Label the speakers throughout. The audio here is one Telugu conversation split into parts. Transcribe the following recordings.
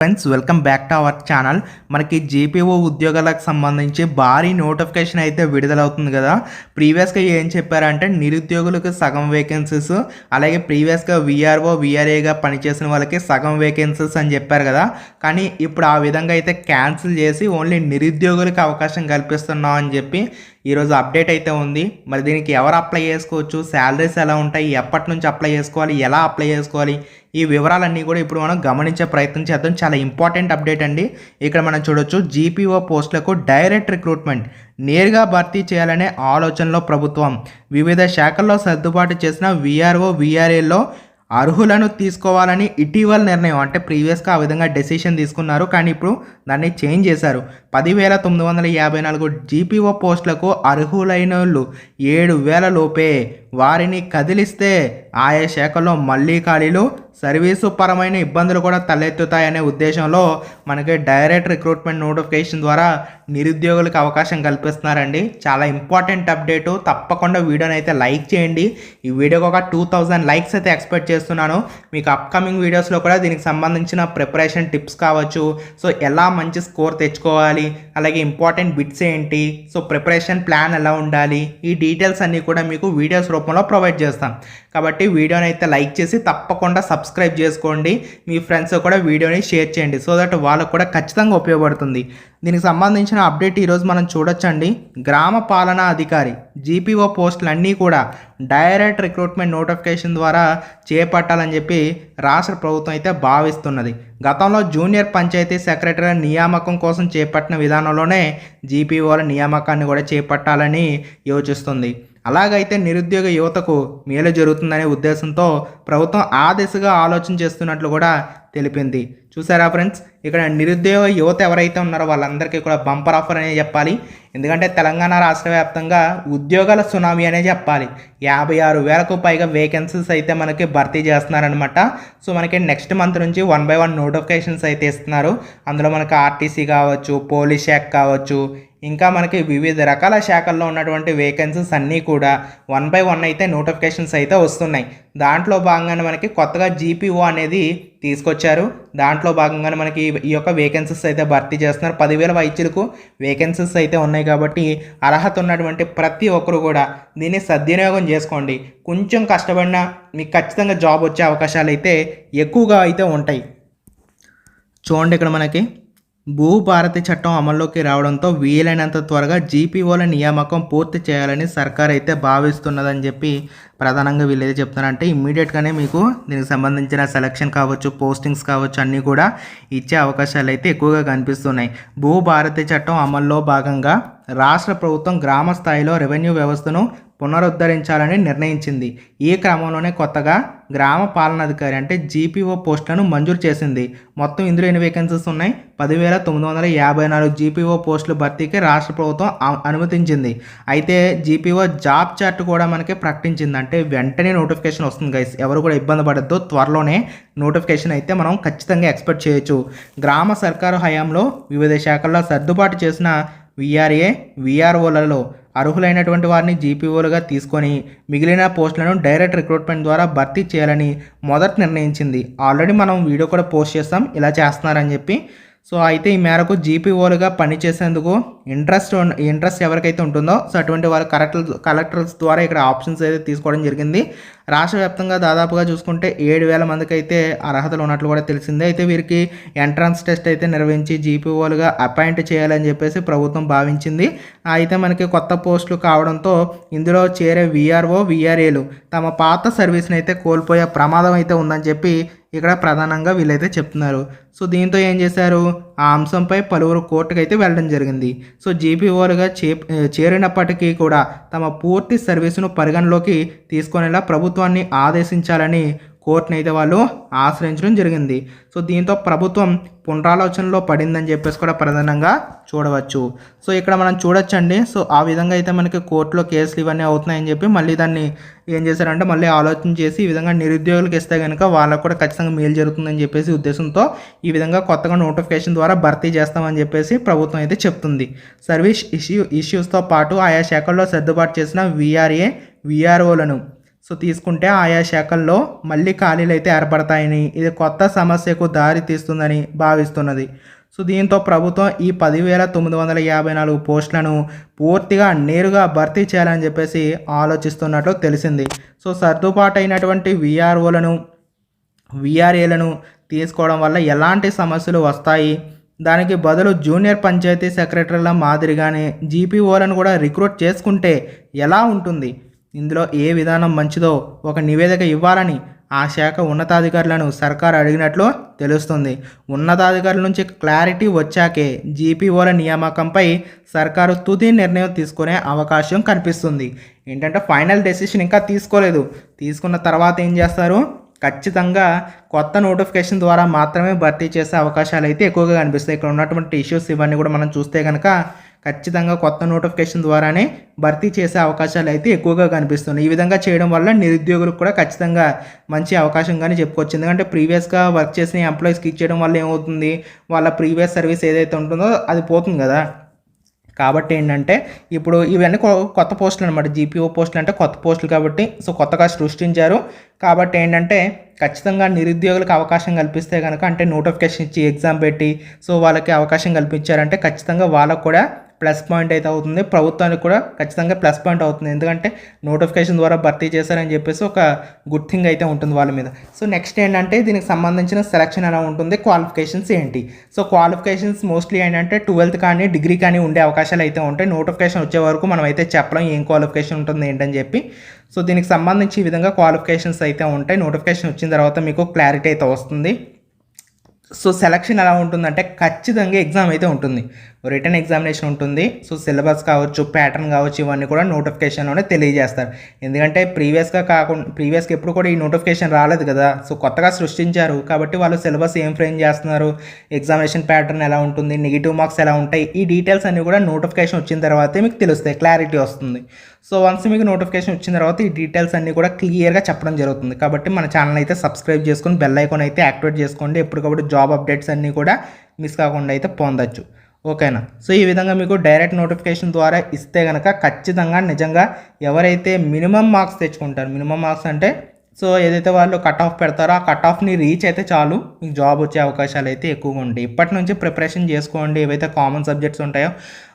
Speaker 1: Friends welcome back to our channel మనకి జీపీఓ ఉద్యోగాలకు సంబంధించి భారీ నోటిఫికేషన్ అయితే విడుదలవుతుంది కదా. ప్రీవియస్గా ఏం చెప్పారంటే నిరుద్యోగులకు సగం వేకెన్సీస్ అలాగే ప్రీవియస్గా విఆర్ఓ విఆర్ఏగా పనిచేసిన వాళ్ళకి సగం వేకెన్సీస్ అని చెప్పారు కదా. కానీ ఇప్పుడు ఆ విధంగా అయితే క్యాన్సిల్ చేసి ఓన్లీ నిరుద్యోగులకు అవకాశం కల్పిస్తున్నాం అని చెప్పి ఈరోజు అప్డేట్ అయితే ఉంది. మరి దీనికి ఎవరు అప్లై చేసుకోవచ్చు? శాలరీస్ ఎలా ఉంటాయి? ఎప్పటి నుంచి అప్లై చేసుకోవాలి? ఎలా అప్లై చేసుకోవాలి? ఈ వివరాలన్నీ కూడా ఇప్పుడు మనం గమనించే ప్రయత్నం చేద్దాం. చాలా ఇంపార్టెంట్ అప్డేట్ అండి. ఇక్కడ మనం చూడొచ్చు జీపీఓ పోస్టులకు డైరెక్ట్ రిక్రూట్మెంట్ నేరుగా భర్తీ చేయాలనే ఆలోచనలో ప్రభుత్వం. వివిధ శాఖల్లో సర్దుబాటు చేసిన విఆర్ఓ విఆర్ఏలో అర్హులను తీసుకోవాలని ఇటీవల నిర్ణయం అంటే ప్రీవియస్గా ఆ విధంగా డెసిషన్ తీసుకున్నారు. కానీ ఇప్పుడు దాన్ని చేంజ్ చేశారు. పదివేల తొమ్మిది వందల యాభై నాలుగు జీపీఓ పోస్టులకు అర్హులైన వాళ్ళు ఏడు వేల లోపే వారిని కదిలిస్తే ఆయా శాఖలో మళ్ళీ ఖాళీలు సర్వీసు పరమైన ఇబ్బందులు కూడా తలెత్తుతాయనే ఉద్దేశంలో మనకి డైరెక్ట్ రిక్రూట్మెంట్ నోటిఫికేషన్ ద్వారా నిరుద్యోగులకు అవకాశం కల్పిస్తున్నారండి. చాలా ఇంపార్టెంట్ అప్డేటు. తప్పకుండా వీడియోని అయితే లైక్ చేయండి. ఈ వీడియోకి ఒక టూ థౌజండ్ లైక్స్ అయితే ఎక్స్పెక్ట్ చేస్తున్నాను. మీకు అప్కమింగ్ వీడియోస్లో కూడా దీనికి సంబంధించిన ప్రిపరేషన్ టిప్స్ కావచ్చు. సో ఎలా మంచి స్కోర్ తెచ్చుకోవాలి? అలాగే ఇంపార్టెంట్ బిట్స్ ఏంటి? సో ప్రిపరేషన్ ప్లాన్ ఎలా ఉండాలి? ఈ డీటెయిల్స్ అన్నీ కూడా మీకు వీడియోస్ రూపంలో ప్రొవైడ్ చేస్తాం కాబట్టి వీడియోని అయితే లైక్ చేసి తప్పకుండా సబ్స్క్రైబ్ చేసుకోండి. మీ ఫ్రెండ్స్ కూడా వీడియోని షేర్ చేయండి. సో దట్ వాళ్ళకు కూడా ఖచ్చితంగా ఉపయోగపడుతుంది. దీనికి సంబంధించిన అప్డేట్ ఈరోజు మనం చూడొచ్చండి. గ్రామ పాలనా అధికారి జీపీఓ పోస్టులన్నీ కూడా డైరెక్ట్ రిక్రూట్మెంట్ నోటిఫికేషన్ ద్వారా చేపట్టాలని చెప్పి రాష్ట్ర ప్రభుత్వం అయితే భావిస్తున్నది. గతంలో జూనియర్ పంచాయతీ సెక్రటరీ నియామకం కోసం చేపట్టిన విధానంలోనే జీపీఓల నియామకాన్ని కూడా చేపట్టాలని యోచిస్తుంది. అలాగైతే నిరుద్యోగ యువతకు మేలు జరుగుతుందనే ఉద్దేశంతో ప్రభుత్వం ఆ దిశగా ఆలోచన చేస్తున్నట్లు కూడా తెలిపింది. చూసారా ఫ్రెండ్స్? ఇక్కడ నిరుద్యోగ యువత ఎవరైతే ఉన్నారో వాళ్ళందరికీ కూడా బంపర్ ఆఫర్ అనే చెప్పాలి. ఎందుకంటే తెలంగాణ రాష్ట్ర వ్యాప్తంగా ఉద్యోగాల సునామీ అనే చెప్పాలి. యాభై ఆరు వేలకు పైగా వేకెన్సీస్ అయితే మనకి భర్తీ చేస్తున్నారనమాట సో మనకి నెక్స్ట్ మంత్ నుంచి వన్ బై వన్ నోటిఫికేషన్స్ అయితే ఇస్తున్నారు. అందులో మనకి ఆర్టీసీ కావచ్చు పోలీస్ శాఖ కావచ్చు ఇంకా మనకి వివిధ రకాల శాఖల్లో ఉన్నటువంటి వేకెన్సీస్ అన్నీ కూడా వన్ బై వన్ అయితే నోటిఫికేషన్స్ అయితే వస్తున్నాయి. దాంట్లో భాగంగానే మనకి కొత్తగా జీపీఓ అనేది తీసుకొచ్చారు. దాంట్లో భాగంగానే మనకి ఈ యొక్క వేకెన్సీస్ అయితే భర్తీ చేస్తున్నారు. పదివేల వైద్యులకు వేకెన్సీస్ అయితే ఉన్నాయి కాబట్టి అర్హత ఉన్నటువంటి ప్రతి ఒక్కరు కూడా దీన్ని సద్వినియోగం చేసుకోండి. కొంచెం కష్టపడినా మీకు ఖచ్చితంగా జాబ్ వచ్చే అవకాశాలు అయితే ఎక్కువగా అయితే ఉంటాయి. చూడండి ఇక్కడ మనకి భూభారతి చట్టం అమల్లోకి రావడంతో వీలైనంత త్వరగా జీపీఓల నియామకం పూర్తి చేయాలని సర్కార్ అయితే భావిస్తున్నదని చెప్పి ప్రధానంగా వీళ్ళైతే చెప్తున్నారంటే ఇమ్మీడియట్గానే మీకు దీనికి సంబంధించిన సెలక్షన్ కావచ్చు పోస్టింగ్స్ కావచ్చు అన్నీ కూడా ఇచ్చే అవకాశాలు అయితే ఎక్కువగా కనిపిస్తున్నాయి. భూభారతి చట్టం అమల్లో భాగంగా రాష్ట్ర ప్రభుత్వం గ్రామ స్థాయిలో రెవెన్యూ వ్యవస్థను పునరుద్ధరించాలని నిర్ణయించింది. ఈ క్రమంలోనే కొత్తగా గ్రామ పాలనాధికారి అంటే జీపీఓ పోస్టులను మంజూరు చేసింది. మొత్తం ఇందులో ఎన్ని వేకెన్సీస్ ఉన్నాయి? పదివేల తొమ్మిది వందల యాభై నాలుగు జీపీఓ పోస్టుల భర్తీకి రాష్ట్ర ప్రభుత్వం అనుమతించింది. అయితే జీపీఓ జాబ్ చార్ట్ కూడా మనకి ప్రకటించింది. అంటే వెంటనే నోటిఫికేషన్ వస్తుంది గైస్ ఎవరు కూడా ఇబ్బంది పడద్దు. త్వరలోనే నోటిఫికేషన్ అయితే మనం ఖచ్చితంగా ఎక్స్పెక్ట్ చేయొచ్చు. గ్రామ సర్కారు హయాంలో వివిధ శాఖల్లో సర్దుబాటు చేసిన విఆర్ఏ విఆర్ఓలలో అర్హులైనటువంటి వారిని జీపీఓలుగా తీసుకొని మిగిలిన పోస్టులను డైరెక్ట్ రిక్రూట్మెంట్ ద్వారా భర్తీ చేయాలని మొదట నిర్ణయించింది. ఆల్రెడీ మనం వీడియో కూడా పోస్ట్ చేస్తాం. ఇలా చేస్తున్నారని చెప్పి. సో అయితే ఈ మేరకు జీపీఓలుగా పనిచేసేందుకు ఇంట్రెస్ట్ ఇంట్రెస్ట్ ఎవరికైతే ఉంటుందో సో అటువంటి వారు కలెక్టర్ కలెక్టర్స్ ద్వారా ఇక్కడ ఆప్షన్స్ అయితే తీసుకోవడం జరిగింది. రాష్ట్ర వ్యాప్తంగా దాదాపుగా చూసుకుంటే ఏడు వేల మందికి అయితే అర్హతలు ఉన్నట్లు కూడా తెలిసిందే. అయితే వీరికి ఎంట్రన్స్ టెస్ట్ అయితే నిర్వహించి జీపీఓలుగా అపాయింట్ చేయాలని చెప్పేసి ప్రభుత్వం భావించింది. అయితే మనకి కొత్త పోస్టులు కావడంతో ఇందులో చేరే విఆర్ఓ విఆర్ఏలు తమ పాత సర్వీస్ని అయితే కోల్పోయే ప్రమాదం అయితే ఉందని చెప్పి ఇక్కడ ప్రధానంగా వీళ్ళైతే చెప్తున్నారు. సో దీంతో ఏం చేశారు? ఆ అంశంపై పలువురు కోర్టుకు అయితే వెళ్ళడం జరిగింది. సో జీపీఓలుగా చే చేరినప్పటికీ కూడా తమ పూర్తి సర్వీసును పరిగణలోకి తీసుకునేలా ప్రభుత్వాన్ని ఆదేశించాలని కోర్టుని అయితే వాళ్ళు ఆశ్రయించడం జరిగింది. సో దీంతో ప్రభుత్వం పునరాలోచనలో పడిందని చెప్పేసి కూడా ప్రధానంగా చూడవచ్చు. సో ఇక్కడ మనం చూడొచ్చండి. సో ఆ విధంగా అయితే మనకి కోర్టులో కేసులు ఇవన్నీ అవుతున్నాయని చెప్పి మళ్ళీ దాన్ని ఏం చేశారంటే మళ్ళీ ఆలోచన చేసి ఈ విధంగా నిరుద్యోగులకు ఇస్తే కనుక వాళ్ళకు కూడా ఖచ్చితంగా మేలు జరుగుతుందని చెప్పేసి ఉద్దేశంతో ఈ విధంగా కొత్తగా నోటిఫికేషన్ ద్వారా భర్తీ చేస్తామని చెప్పేసి ప్రభుత్వం అయితే చెప్తుంది. సర్వీస్ ఇష్యూ ఇష్యూస్తో పాటు ఆయా శాఖల్లో సర్దుబాటు చేసిన వీఆర్ఏ విఆర్ఓలను సో తీసుకుంటే ఆయా శాఖల్లో మళ్ళీ ఖాళీలు అయితే ఏర్పడతాయని. ఇది కొత్త సమస్యకు దారి తీస్తుందని భావిస్తున్నది. సో దీంతో ప్రభుత్వం ఈ పదివేల తొమ్మిది వందల యాభై నాలుగు పోస్టులను పూర్తిగా నేరుగా భర్తీ చేయాలని చెప్పేసి ఆలోచిస్తున్నట్లు తెలిసింది. సో సర్దుబాటు అయినటువంటి విఆర్ఓలను విఆర్ఏలను తీసుకోవడం వల్ల ఎలాంటి సమస్యలు వస్తాయి? దానికి బదులు జూనియర్ పంచాయతీ సెక్రటరీల మాదిరిగానే జీపీఓలను కూడా రిక్రూట్ చేసుకుంటే ఎలా ఉంటుంది? ఇందులో ఏ విధానం మంచిదో ఒక నివేదిక ఇవ్వాలని ఆ శాఖ ఉన్నతాధికారులను సర్కార్ అడిగినట్లు తెలుస్తుంది. ఉన్నతాధికారుల నుంచి క్లారిటీ వచ్చాకే జీపీఓల నియామకంపై సర్కారు తుది నిర్ణయం తీసుకునే అవకాశం కనిపిస్తుంది. ఏంటంటే ఫైనల్ డెసిషన్ ఇంకా తీసుకోలేదు. తీసుకున్న తర్వాత ఏం చేస్తారు? ఖచ్చితంగా కొత్త నోటిఫికేషన్ ద్వారా మాత్రమే భర్తీ చేసే అవకాశాలు అయితే ఎక్కువగా కనిపిస్తాయి. ఇక్కడ ఉన్నటువంటి ఇష్యూస్ ఇవన్నీ కూడా మనం చూస్తే కనుక ఖచ్చితంగా కొత్త నోటిఫికేషన్ ద్వారానే భర్తీ చేసే అవకాశాలు అయితే ఎక్కువగా కనిపిస్తున్నాయి. ఈ విధంగా చేయడం వల్ల నిరుద్యోగులకు కూడా ఖచ్చితంగా మంచి అవకాశంగానే చెప్పుకోవచ్చు. ఎందుకంటే ప్రీవియస్గా వర్క్ చేసిన ఎంప్లాయీస్కి ఇచ్చేయడం వల్ల ఏమవుతుంది? వాళ్ళ ప్రీవియస్ సర్వీస్ ఏదైతే ఉంటుందో అది పోతుంది కదా. కాబట్టి ఏంటంటే ఇప్పుడు ఇవన్నీ కొ- కొత్త పోస్టులు అనమాట జీపీఓ పోస్టులు అంటే కొత్త పోస్టులు కాబట్టి సో కొత్తగా సృష్టించారు. కాబట్టి ఏంటంటే ఖచ్చితంగా నిరుద్యోగులకు అవకాశం కల్పిస్తే కనుక అంటే నోటిఫికేషన్ ఇచ్చి ఎగ్జామ్ పెట్టి సో వాళ్ళకి అవకాశం కల్పించారంటే ఖచ్చితంగా వాళ్ళకు కూడా ప్లస్ పాయింట్ అయితే అవుతుంది. ప్రభుత్వానికి కూడా ఖచ్చితంగా ప్లస్ పాయింట్ అవుతుంది. ఎందుకంటే నోటిఫికేషన్ ద్వారా భర్తీ చేశారని చెప్పేసి ఒక గుడ్ థింగ్ అయితే ఉంటుంది వాళ్ళ మీద. సో నెక్స్ట్ ఏంటంటే దీనికి సంబంధించిన సెలక్షన్ ఎలా ఉంటుంది? క్వాలిఫికేషన్స్ ఏంటి? సో క్వాలిఫికేషన్స్ మోస్ట్లీ ఏంటంటే ట్వెల్త్ కానీ డిగ్రీ కానీ ఉండే అవకాశాలు అయితే ఉంటాయి. నోటిఫికేషన్ వచ్చే వరకు మనం అయితే చెప్పలేం ఏం క్వాలిఫికేషన్ ఉంటుంది ఏంటని చెప్పి. సో దీనికి సంబంధించి ఈ విధంగా క్వాలిఫికేషన్స్ అయితే ఉంటాయి. నోటిఫికేషన్ వచ్చిన తర్వాత మీకు క్లారిటీ అయితే వస్తుంది. సో సెలక్షన్ ఎలా ఉంటుందంటే ఖచ్చితంగా ఎగ్జామ్ అయితే ఉంటుంది. రిటర్న్ ఎగ్జామినేషన్ ఉంటుంది. సో సిలబస్ కావచ్చు ప్యాటర్న్ కావచ్చు ఇవన్నీ కూడా నోటిఫికేషన్లోనే తెలియజేస్తారు. ఎందుకంటే ప్రీవియస్గా కాకుండా ప్రీవియస్గా ఎప్పుడు కూడా ఈ నోటిఫికేషన్ రాలేదు కదా. సో కొత్తగా సృష్టించారు. కాబట్టి వాళ్ళు సిలబస్ ఏం ఫ్రేమ్ చేస్తున్నారు? ఎగ్జామినేషన్ ప్యాటర్న్ ఎలా ఉంటుంది? నెగిటివ్ మార్క్స్ ఎలా ఉంటాయి? ఈ డీటెయిల్స్ అన్నీ కూడా నోటిఫికేషన్ వచ్చిన తర్వాతే మీకు తెలుస్తాయి. క్లారిటీ వస్తుంది. సో వన్స్ మీకు నోటిఫికేషన్ వచ్చిన తర్వాత ఈ డీటెయిల్స్ అన్నీ కూడా క్లియర్గా చెప్పడం జరుగుతుంది. కాబట్టి మన ఛానల్ అయితే సబ్స్క్రైబ్ చేసుకొని బెల్ ఐకాన్ అయితే యాక్టివేట్ చేసుకోండి. ఎప్పుడు కాబట్టి జాబ్ అప్డేట్స్ అన్నీ కూడా మిస్ కాకుండా అయితే పొందొచ్చు. ఓకేనా సో ఈ విధంగా మీకు డైరెక్ట్ నోటిఫికేషన్ ద్వారా ఇస్తే కనుక ఖచ్చితంగా నిజంగా ఎవరైతే మినిమం మార్క్స్ తెచ్చుకుంటారు మినిమం మార్క్స్ అంటే సో ఏదైతే వాళ్ళు కట్ ఆఫ్ పెడతారో ఆ కట్ ఆఫ్ని రీచ్ అయితే చాలు. మీకు జాబ్ వచ్చే అవకాశాలు అయితే ఎక్కువగా ఉంటాయి. ఇప్పటి నుంచి ప్రిపరేషన్ చేసుకోండి. ఏవైతే కామన్ సబ్జెక్ట్స్ ఉంటాయో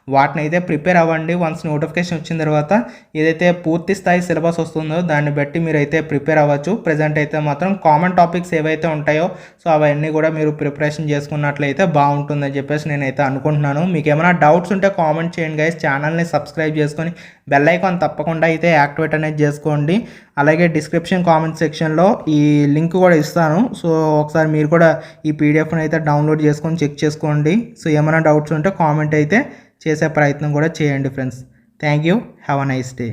Speaker 1: వాటిని అయితే ప్రిపేర్ అవ్వండి. వన్స్ నోటిఫికేషన్ వచ్చిన తర్వాత ఏదైతే పూర్తి స్థాయి సిలబస్ వస్తుందో దాన్ని బట్టి మీరు అయితే ప్రిపేర్ అవ్వచ్చు. ప్రజెంట్ అయితే మాత్రం కామన్ టాపిక్స్ ఏవైతే ఉంటాయో సో అవన్నీ కూడా మీరు ప్రిపరేషన్ చేసుకున్నట్లయితే బాగుంటుందని చెప్పేసి నేనైతే అనుకుంటున్నాను. మీకు ఏమైనా డౌట్స్ ఉంటే కామెంట్ చేయండి గైస్ ఛానల్ని సబ్స్క్రైబ్ చేసుకొని బెల్ ఐకాన్ తప్పకుండా అయితే యాక్టివేట్ అనేది చేసుకోండి. అలాగే డిస్క్రిప్షన్ కామెంట్ సెక్షన్లో ఈ లింక్ కూడా ఇస్తాను. సో ఒకసారి మీరు కూడా ఈ పీడిఎఫ్ని అయితే డౌన్లోడ్ చేసుకొని చెక్ చేసుకోండి. సో ఏమైనా డౌట్స్ ఉంటే కామెంట్ అయితే చేసే ప్రయత్నం కూడా చేయండి friends. Thank you. Have a nice day